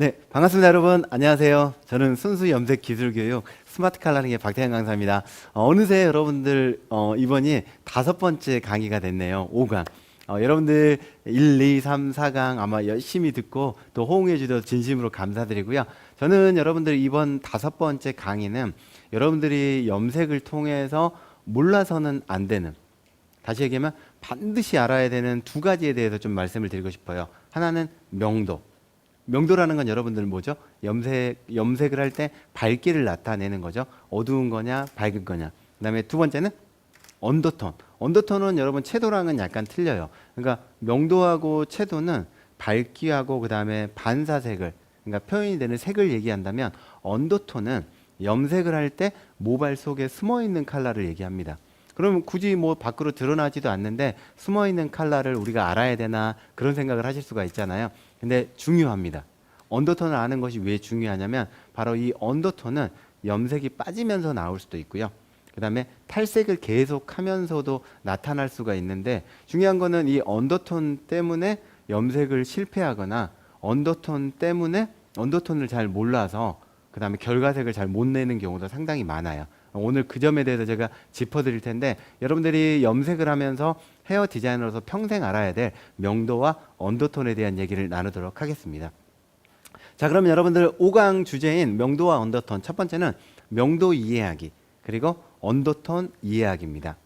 네, 반갑습니다, 여러분. 안녕하세요. 저는 순수 염색 기술 교육 스마트 칼라링의 박태현 강사입니다. 어, 느새 여러분들 어, 이번이 다섯 번째 강의가 됐네요. 5강. 어, 여러분들 1, 2, 3, 4강 아마 열심히 듣고 또 호응해 주셔서 진심으로 감사드리고요. 저는 여러분들 이번 다섯 번째 강의는 여러분들이 염색을 통해서 몰라서는 안 되는 다시 얘기하면 반드시 알아야 되는 두 가지에 대해서 좀 말씀을 드리고 싶어요. 하나는 명도. 명도라는 건 여러분들 뭐죠? 염색 염색을 할 때 밝기를 나타내는 거죠. 어두운 거냐, 밝은 거냐. 그다음에 두 번째는 언더톤. 언더톤은 여러분 채도랑은 약간 틀려요. 그러니까 명도하고 채도는 밝기하고 그다음에 반사색을 그러니까 표현이 되는 색을 얘기한다면 언더톤은 염색을 할 때 모발 속에 숨어 있는 컬러를 얘기합니다. 그럼 굳이 뭐 밖으로 드러나지도 않는데 숨어 있는 컬러를 우리가 알아야 되나 그런 생각을 하실 수가 있잖아요. 근데 중요합니다. 언더톤을 아는 것이 왜 중요하냐면 바로 이 언더톤은 염색이 빠지면서 나올 수도 있고요. 그다음에 탈색을 계속하면서도 나타날 수가 있는데 중요한 거는 이 언더톤 때문에 염색을 실패하거나 언더톤 때문에 언더톤을 잘 몰라서 그다음에 결과색을 잘 못 내는 경우도 상당히 많아요. 오늘 그 점에 대해서 제가 짚어드릴 텐데 여러분들이 염색을 하면서 헤어 디자이너로서 평생 알아야 될 명도와 언더톤에 대한 얘기를 나누도록 하겠습니다. 자, 그러면 여러분들 5강 주제인 명도와 언더톤 첫 번째는 명도 이해하기 그리고 언더톤 이해하기입니다.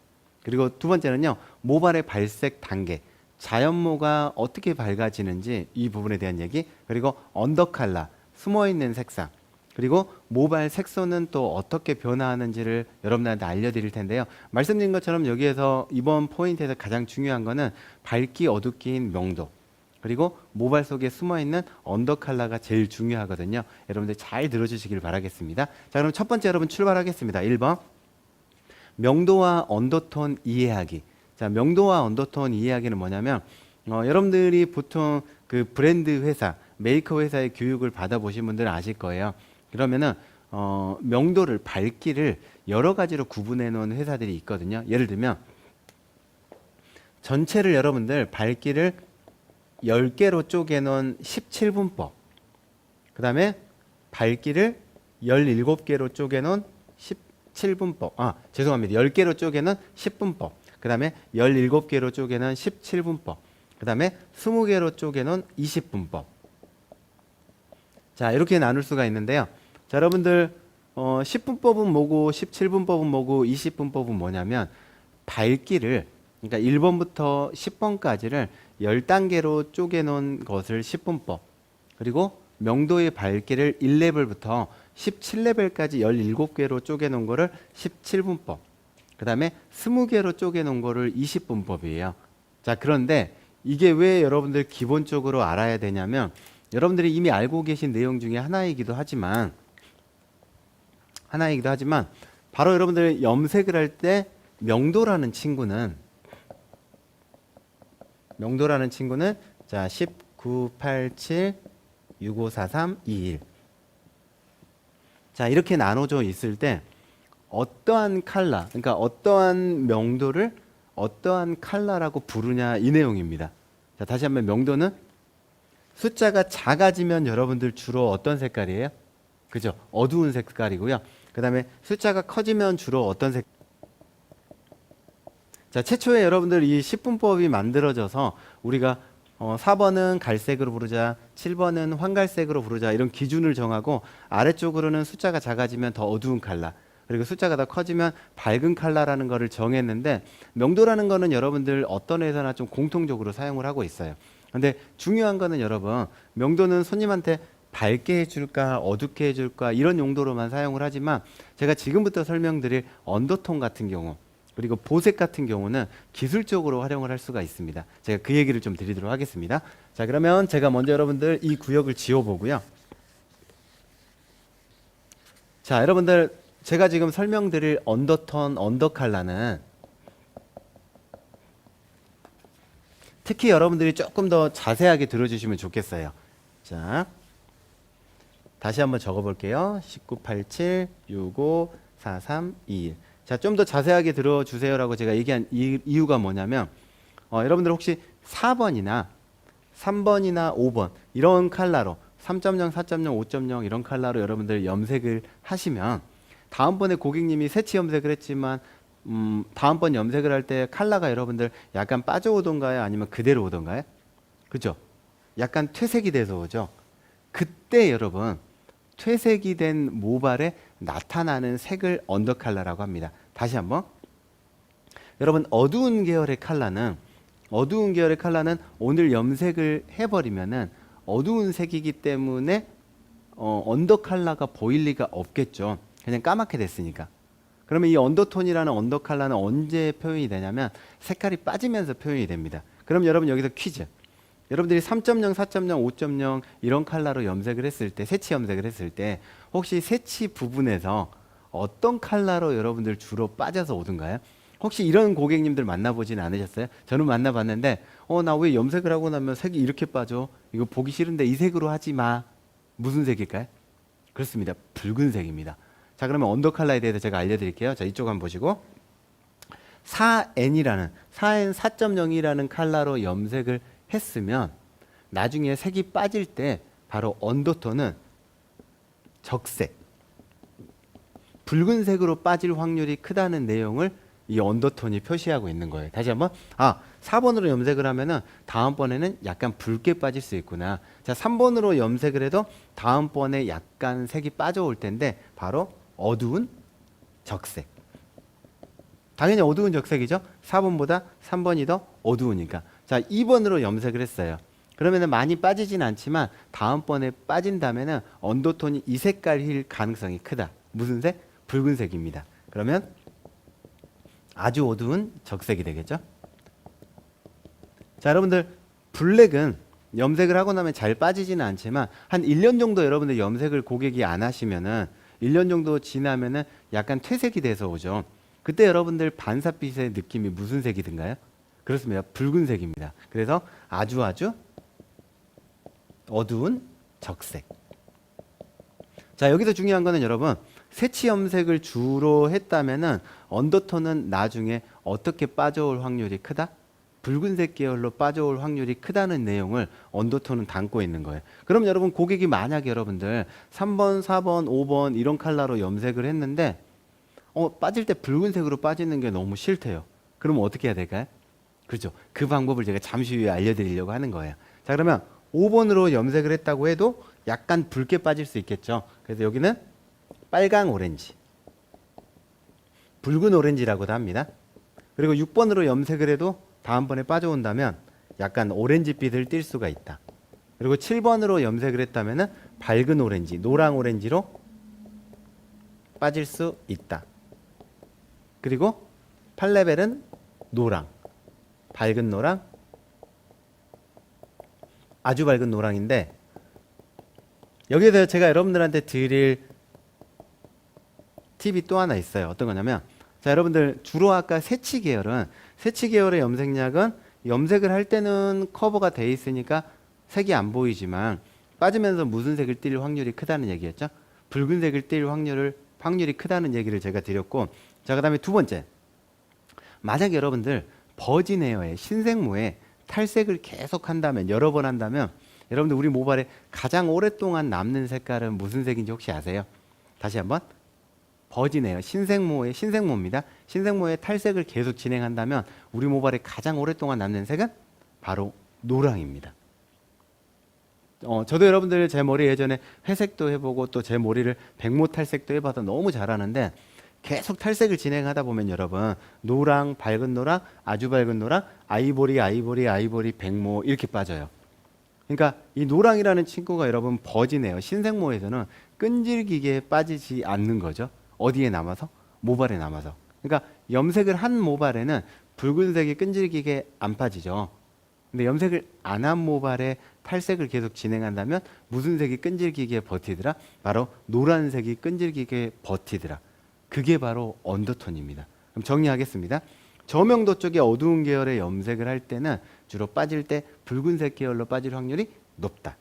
그리고 두 번째는요 모발의 발색 단계 자연모가 어떻게 밝아지는지 이 부분에 대한 얘기 그리고 언더칼라 숨어 있는 색상 그리고 모발 색소는 또 어떻게 변화하는지를 여러분들한테 알려드릴 텐데요. 말씀드린 것처럼 여기에서 이번 포인트에서 가장 중요한 거는 밝기 어둡기인 명도 그리고 모발 속에 숨어 있는 언더 컬러가 제일 중요하거든요. 여러분들 잘 들어주시길 바라겠습니다. 자, 그럼 첫 번째 여러분 출발하겠습니다. 1번 명도와 언더톤 이해하기. 자, 명도와 언더톤 이해하기는 뭐냐면 어, 여러분들이 보통 그 브랜드 회사, 메이커 회사의 교육을 받아보신 분들은 아실 거예요. 그러면은 어, 명도를 밝기를 여러 가지로 구분해 놓은 회사들이 있거든요. 예를 들면 전체를 여러분들 밝기를 10개로 쪼개 놓은 17분법. 그다음에 밝기를 17개로 쪼개 놓은 17분법. 아, 죄송합니다. 10개로 쪼개 놓은 10분법. 그다음에 17개로 쪼개 놓은 17분법. 그다음에 20개로 쪼개 놓은 20분법. 자, 이렇게 나눌 수가 있는데요. 자, 여러분들 어, 10분법은 뭐고 17분법은 뭐고 20분법은 뭐냐면 밝기를 그러니까 1번부터 10번까지를 10단계로 쪼개 놓은 것을 10분법. 그리고 명도의 밝기를 1레벨부터 17레벨까지 17개로 쪼개 놓은 거를 17분법. 그 다음에 20개로 쪼개 놓은 거를 20분법이에요. 자, 그런데 이게 왜 여러분들 기본적으로 알아야 되냐면 여러분들이 이미 알고 계신 내용 중에 하나이기도 하지만 하나이기도 하지만 바로 여러분들 염색을 할 때 명도라는 친구는 명도라는 친구는 자 1987 6543 21. 자, 이렇게 나눠져 있을 때 어떠한 칼라, 그러니까 어떠한 명도를 어떠한 칼라라고 부르냐 이 내용입니다. 자, 다시 한번 명도는 숫자가 작아지면 여러분들 주로 어떤 색깔이에요? 그죠? 어두운 색깔이고요. 그다음에 숫자가 커지면 주로 어떤 색? 자, 최초에 여러분들 이 10분법이 만들어져서 우리가 어, 4번은 갈색으로 부르자, 7번은 황갈색으로 부르자 이런 기준을 정하고 아래쪽으로는 숫자가 작아지면 더 어두운 칼라, 그리고 숫자가 더 커지면 밝은 칼라라는 거를 정했는데 명도라는 거는 여러분들 어떤 회사나 좀 공통적으로 사용을 하고 있어요. 근데 중요한 거는 여러분 명도는 손님한테 밝게 해줄까 어둡게 해줄까 이런 용도로만 사용을 하지만 제가 지금부터 설명드릴 언더톤 같은 경우 그리고 보색 같은 경우는 기술적으로 활용을 할 수가 있습니다. 제가 그 얘기를 좀 드리도록 하겠습니다. 자 그러면 제가 먼저 여러분들 이 구역을 지워보고요. 자 여러분들 제가 지금 설명드릴 언더톤 언더칼라는 특히 여러분들이 조금 더 자세하게 들어주시면 좋겠어요. 자, 다시 한번 적어볼게요. 1987 65 43 21. 자, 좀 더 자세하게 들어주세요라고 제가 얘기한 이, 이유가 뭐냐면 어, 여러분들 혹시 4번이나 3번이나 5번 이런 칼라로 3.0, 4.0, 5.0 이런 컬러로 여러분들 염색을 하시면 다음번에 고객님이 새치 염색을 했지만 음, 다음번 염색을 할때 컬러가 여러분들 약간 빠져오던가요? 아니면 그대로 오던가요? 그죠? 약간 퇴색이 돼서 오죠. 그때 여러분 퇴색이 된 모발에 나타나는 색을 언더 컬러라고 합니다. 다시 한번 여러분 어두운 계열의 컬러는 어두운 계열의 컬러는 오늘 염색을 해버리면은 어두운 색이기 때문에 어, 언더 컬러가 보일 리가 없겠죠. 그냥 까맣게 됐으니까. 그러면 이 언더톤이라는 언더 컬러는 언제 표현이 되냐면 색깔이 빠지면서 표현이 됩니다. 그럼 여러분 여기서 퀴즈. 여러분들이 3.0, 4.0, 5.0 이런 컬러로 염색을 했을 때 새치 염색을 했을 때 혹시 새치 부분에서 어떤 컬러로 여러분들 주로 빠져서 오던가요? 혹시 이런 고객님들 만나보진 않으셨어요? 저는 만나봤는데 어 나 왜 염색을 하고 나면 색이 이렇게 빠져? 이거 보기 싫은데 이 색으로 하지 마. 무슨 색일까요? 그렇습니다. 붉은색입니다. 자 그러면 언더 컬러에 대해서 제가 알려드릴게요. 자 이쪽 한번 보시고 4N이라는 4N 4.0이라는 컬러로 염색을 했으면 나중에 색이 빠질 때 바로 언더톤은 적색 붉은색으로 빠질 확률이 크다는 내용을 이 언더톤이 표시하고 있는 거예요. 다시 한번 아 4번으로 염색을 하면은 다음번에는 약간 붉게 빠질 수 있구나. 자 3번으로 염색을 해도 다음번에 약간 색이 빠져올 텐데 바로 어두운 적색. 당연히 어두운 적색이죠. 4번보다 3번이 더 어두우니까. 자 2번으로 염색을 했어요. 그러면은 많이 빠지진 않지만 다음번에 빠진다면은 언더톤이 이 색깔일 가능성이 크다. 무슨 색? 붉은색입니다. 그러면 아주 어두운 적색이 되겠죠. 자, 여러분들 블랙은 염색을 하고 나면 잘 빠지지는 않지만 한 1년 정도 여러분들 염색을 고객이 안 하시면은 1년 정도 지나면은 약간 퇴색이 돼서 오죠. 그때 여러분들 반사빛의 느낌이 무슨 색이든가요? 그렇습니다. 붉은색입니다. 그래서 아주 아주 어두운 적색. 자, 여기서 중요한 거는 여러분 새치 염색을 주로 했다면은 언더톤은 나중에 어떻게 빠져올 확률이 크다? 붉은색 계열로 빠져올 확률이 크다는 내용을 언더톤은 담고 있는 거예요. 그럼 여러분 고객이 만약 여러분들 3번, 4번, 5번 이런 컬러로 염색을 했는데 어, 빠질 때 붉은색으로 빠지는 게 너무 싫대요. 그러면 어떻게 해야 될까요? 그렇죠. 그 방법을 제가 잠시 후에 알려드리려고 하는 거예요. 자, 그러면 5번으로 염색을 했다고 해도 약간 붉게 빠질 수 있겠죠. 그래서 여기는 빨강 오렌지, 붉은 오렌지라고도 합니다. 그리고 6번으로 염색을 해도 다음번에 빠져온다면 약간 오렌지빛을 띌 수가 있다. 그리고 7번으로 염색을 했다면 밝은 오렌지, 노랑 오렌지로 빠질 수 있다. 그리고 8레벨은 노랑, 밝은 노랑, 아주 밝은 노랑인데 여기에서 제가 여러분들한테 드릴 팁이 또 하나 있어요. 어떤 거냐면 자 여러분들 주로 아까 새치 계열은 새치 계열의 염색약은 염색을 할 때는 커버가 돼 있으니까 색이 안 보이지만 빠지면서 무슨 색을 띌 확률이 크다는 얘기였죠. 붉은색을 띌 확률을 확률이 크다는 얘기를 제가 드렸고 자 그다음에 두 번째 만약 여러분들 헤어에 신생모에 탈색을 계속 한다면 여러 번 한다면 여러분들 우리 모발에 가장 오랫동안 남는 색깔은 무슨 색인지 혹시 아세요? 다시 한번 버진해요. 신생모의 신생모입니다. 신생모의 탈색을 계속 진행한다면 우리 모발에 가장 오랫동안 남는 색은 바로 노랑입니다. 어, 저도 여러분들 제 머리 예전에 회색도 해보고 또 제 머리를 백모 탈색도 해봐서 너무 잘하는데 계속 탈색을 진행하다 보면 여러분 노랑, 밝은 노랑, 아주 밝은 노랑, 아이보리, 아이보리, 아이보리, 백모 이렇게 빠져요. 그러니까 이 노랑이라는 친구가 여러분 버진해요. 신생모에서는 끈질기게 빠지지 않는 거죠. 어디에 남아서? 모발에 남아서. 그러니까 염색을 한 모발에는 붉은색이 끈질기게 안 빠지죠. 근데 염색을 안 한 모발에 탈색을 계속 진행한다면 무슨 색이 끈질기게 버티더라? 바로 노란색이 끈질기게 버티더라. 그게 바로 언더톤입니다. 그럼 정리하겠습니다. 저명도 쪽에 어두운 계열의 염색을 할 때는 주로 빠질 때 붉은색 계열로 빠질 확률이 높다.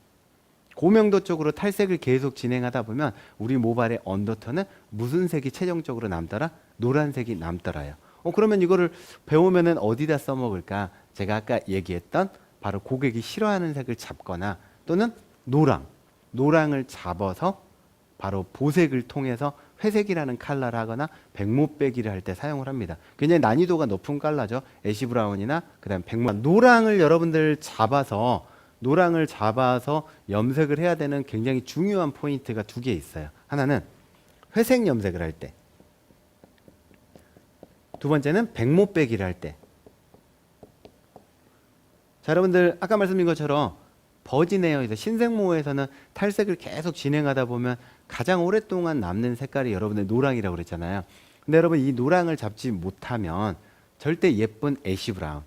고명도 쪽으로 탈색을 계속 진행하다 보면 우리 모발의 언더톤은 무슨 색이 최종적으로 남더라? 노란색이 남더라요. 어 그러면 이거를 배우면은 어디다 써먹을까? 제가 아까 얘기했던 바로 고객이 싫어하는 색을 잡거나 또는 노랑 노랑을 잡아서 바로 보색을 통해서 회색이라는 컬러를 하거나 백모 빼기를 할 때 사용을 합니다. 굉장히 난이도가 높은 컬러죠. 애쉬 브라운이나 그다음 백모 노랑을 여러분들 잡아서 노랑을 잡아서 염색을 해야 되는 굉장히 중요한 포인트가 두 개 있어요. 하나는 회색 염색을 할 때. 두 번째는 백모 빼기를 할 때. 자, 여러분들 아까 말씀드린 것처럼 버진 에어에서 신생모에서는 탈색을 계속 진행하다 보면 가장 오랫동안 남는 색깔이 여러분들 노랑이라고 그랬잖아요. 근데 여러분 이 노랑을 잡지 못하면 절대 예쁜 애쉬 브라운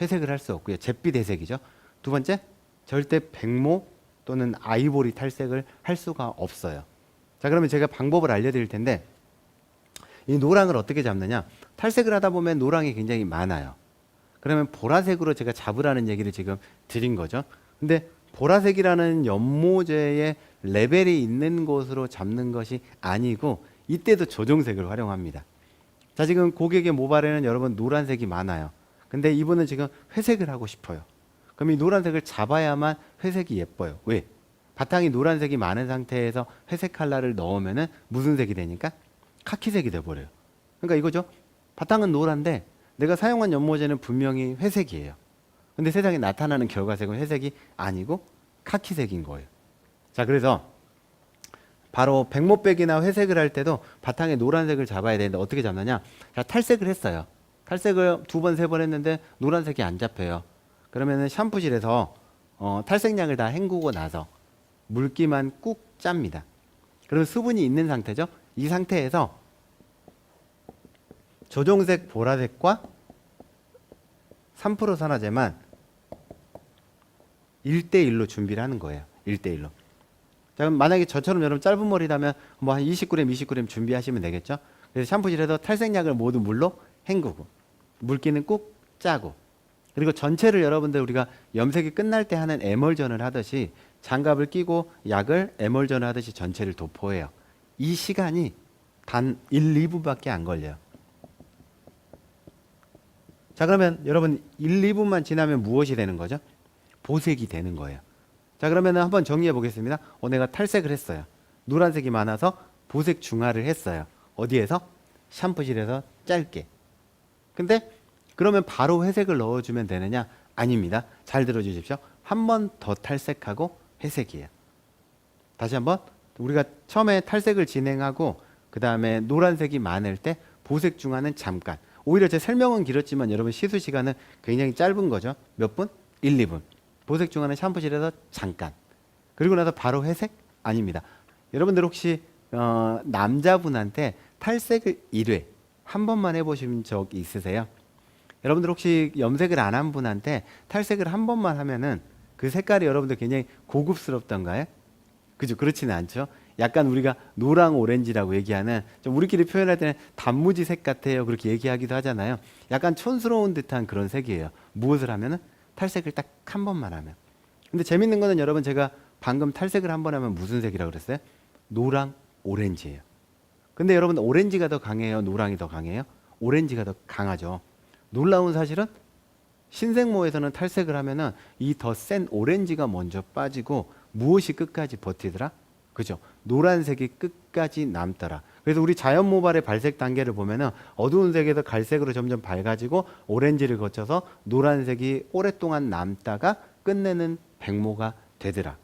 회색을 할 수 없고요. 잿빛 회색이죠. 두 번째 절대 백모 또는 아이보리 탈색을 할 수가 없어요. 자, 그러면 제가 방법을 알려드릴 텐데 이 노랑을 어떻게 잡느냐? 탈색을 하다 보면 노랑이 굉장히 많아요. 그러면 보라색으로 제가 잡으라는 얘기를 지금 드린 거죠. 근데 보라색이라는 연모제의 레벨이 있는 곳으로 잡는 것이 아니고 이때도 조정색을 활용합니다. 자, 지금 고객의 모발에는 여러분 노란색이 많아요. 근데 이분은 지금 회색을 하고 싶어요. 그럼 이 노란색을 잡아야만 회색이 예뻐요. 왜? 바탕이 노란색이 많은 상태에서 회색 컬러를 넣으면은 무슨 색이 되니까 카키색이 돼 버려요. 그러니까 이거죠. 바탕은 노란데 내가 사용한 연모제는 분명히 회색이에요. 근데 세상에 나타나는 결과색은 회색이 아니고 카키색인 거예요. 자, 그래서 바로 백모백이나 회색을 할 때도 바탕에 노란색을 잡아야 되는데 어떻게 잡느냐? 자, 탈색을 했어요. 탈색을 두 번, 세 번 했는데 노란색이 안 잡혀요. 그러면은 샴푸실에서 어, 탈색약을 다 헹구고 나서 물기만 꾹 짭니다. 그러면 수분이 있는 상태죠. 이 상태에서 조정색 보라색과 3% 산화제만 1대1로 준비를 하는 거예요. 1대1로. 자, 만약에 저처럼 여러분 짧은 머리라면 뭐 한 20g, 20g 준비하시면 되겠죠? 그래서 샴푸실에서 탈색약을 모두 물로 헹구고 물기는 꾹 짜고 그리고 전체를 여러분들 우리가 염색이 끝날 때 하는 에멀전을 하듯이 장갑을 끼고 약을 에멀전을 하듯이 전체를 도포해요. 이 시간이 단 1, 2분밖에 안 걸려요. 자, 그러면 여러분 1, 2분만 지나면 무엇이 되는 거죠? 보색이 되는 거예요. 자, 그러면 한번 정리해 보겠습니다. 어, 내가 탈색을 했어요. 노란색이 많아서 보색 중화를 했어요. 어디에서? 샴푸실에서 짧게. 근데 그러면 바로 회색을 넣어주면 되느냐? 아닙니다. 잘 들어주십시오. 한 번 더 탈색하고 회색이에요. 다시 한번 우리가 처음에 탈색을 진행하고 그 다음에 노란색이 많을 때 보색 중화는 잠깐. 오히려 제 설명은 길었지만 여러분 시수 시간은 굉장히 짧은 거죠. 몇 분? 1, 2분. 보색 중화는 샴푸실에서 잠깐. 그리고 나서 바로 회색? 아닙니다. 여러분들 혹시 어, 남자분한테 탈색을 1회 한 번만 해보신 적 있으세요? 여러분들 혹시 염색을 안 한 분한테 탈색을 한 번만 하면은 그 색깔이 여러분들 굉장히 고급스럽던가요? 그죠? 그렇지는 않죠. 약간 우리가 노랑 오렌지라고 얘기하는 좀 우리끼리 표현할 때는 단무지 색 같아요. 그렇게 얘기하기도 하잖아요. 약간 촌스러운 듯한 그런 색이에요. 무엇을 하면은 탈색을 딱 한 번만 하면. 근데 재밌는 거는 여러분 제가 방금 탈색을 한 번 하면 무슨 색이라고 그랬어요? 노랑 오렌지예요. 근데 여러분 오렌지가 더 강해요? 노랑이 더 강해요? 오렌지가 더 강하죠. 놀라운 사실은 신생모에서는 탈색을 하면은 이 더 센 오렌지가 먼저 빠지고 무엇이 끝까지 버티더라? 그죠? 노란색이 끝까지 남더라. 그래서 우리 자연 모발의 발색 단계를 보면은 어두운 색에서 갈색으로 점점 밝아지고 오렌지를 거쳐서 노란색이 오랫동안 남다가 끝내는 백모가 되더라.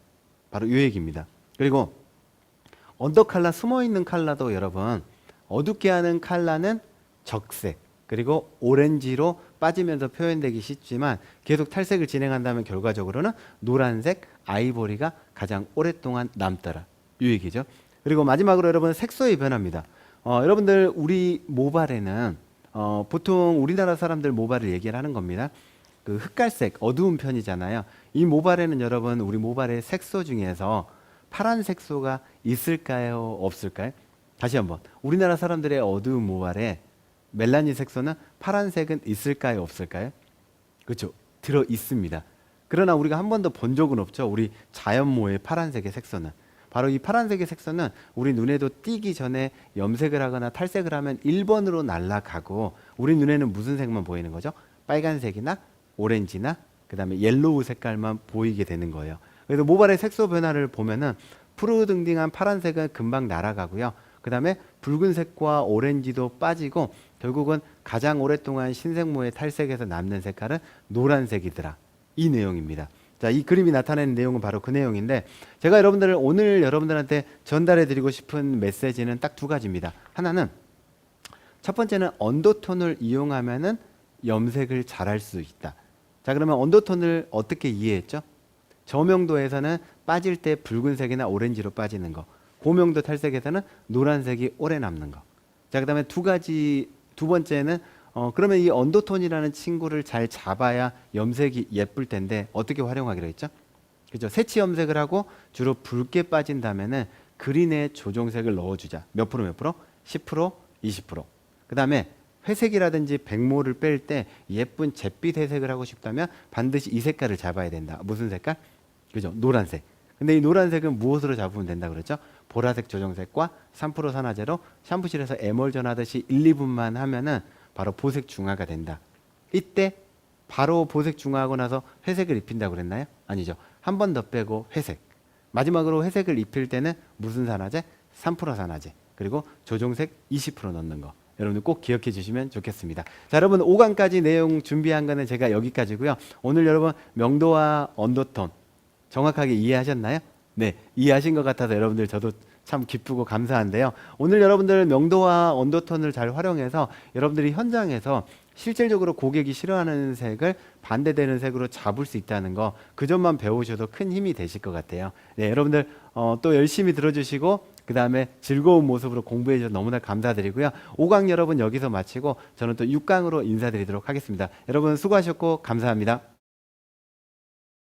바로 이 얘기입니다. 그리고 언더 칼라 숨어 있는 칼라도 여러분 어둡게 하는 칼라는 적색 그리고 오렌지로 빠지면서 표현되기 쉽지만 계속 탈색을 진행한다면 결과적으로는 노란색 아이보리가 가장 오랫동안 남더라 이 얘기죠. 그리고 마지막으로 여러분 색소의 변화입니다. 어, 여러분들 우리 모발에는 어, 보통 우리나라 사람들 모발을 얘기를 하는 겁니다. 그 흑갈색 어두운 편이잖아요. 이 모발에는 여러분 우리 모발의 색소 중에서 파란 색소가 있을까요? 없을까요? 다시 한번 우리나라 사람들의 어두운 모발에 멜라닌 색소는 파란색은 있을까요? 없을까요? 그렇죠. 들어 있습니다. 그러나 우리가 한 번도 본 적은 없죠. 우리 자연모의 파란색의 색소는. 바로 이 파란색의 색소는 우리 눈에도 띄기 전에 염색을 하거나 탈색을 하면 1번으로 날아가고 우리 눈에는 무슨 색만 보이는 거죠? 빨간색이나 오렌지나 그다음에 옐로우 색깔만 보이게 되는 거예요. 그래서 모발의 색소 변화를 보면은 푸르등등한 파란색은 금방 날아가고요. 그다음에 붉은색과 오렌지도 빠지고 결국은 가장 오랫동안 신생모의 탈색에서 남는 색깔은 노란색이더라. 이 내용입니다. 자, 이 그림이 나타내는 내용은 바로 그 내용인데 제가 여러분들을 오늘 여러분들한테 전달해 드리고 싶은 메시지는 딱 두 가지입니다. 하나는 첫 번째는 언더톤을 이용하면은 염색을 잘할 수 있다. 자, 그러면 언더톤을 어떻게 이해했죠? 저명도에서는 빠질 때 붉은색이나 오렌지로 빠지는 거. 고명도 탈색에서는 노란색이 오래 남는 거. 자, 그다음에 두 가지 두 번째는 어 그러면 이 언더톤이라는 친구를 잘 잡아야 염색이 예쁠 텐데 어떻게 활용하기로 했죠? 그죠? 새치 염색을 하고 주로 붉게 빠진다면은 그린에 조정색을 넣어주자. 몇 프로 몇 프로? 10%, 20%. 그 다음에 회색이라든지 백모를 뺄 때 예쁜 잿빛 회색을 하고 싶다면 반드시 이 색깔을 잡아야 된다. 무슨 색깔? 그죠? 노란색. 근데 이 노란색은 무엇으로 잡으면 된다 그랬죠? 보라색 조정색과 3% 산화제로 샴푸실에서 에멀전 하듯이 1, 2분만 하면은 바로 보색 중화가 된다. 이때 바로 보색 중화하고 나서 회색을 입힌다고 그랬나요? 아니죠. 한 번 더 빼고 회색. 마지막으로 회색을 입힐 때는 무슨 산화제? 3% 산화제. 그리고 조정색 20% 넣는 거. 여러분들 꼭 기억해 주시면 좋겠습니다. 자, 여러분 5강까지 내용 준비한 거는 제가 여기까지고요. 오늘 여러분 명도와 언더톤 정확하게 이해하셨나요? 네, 이해하신 것 같아서 여러분들 저도 참 기쁘고 감사한데요. 오늘 여러분들 명도와 언더톤을 잘 활용해서 여러분들이 현장에서 실질적으로 고객이 싫어하는 색을 반대되는 색으로 잡을 수 있다는 거 그 점만 배우셔도 큰 힘이 되실 것 같아요. 네, 여러분들 어, 또 열심히 들어주시고 그 다음에 즐거운 모습으로 공부해 주셔서 너무나 감사드리고요. 5강 여러분 여기서 마치고 저는 또 6강으로 인사드리도록 하겠습니다. 여러분 수고하셨고 감사합니다.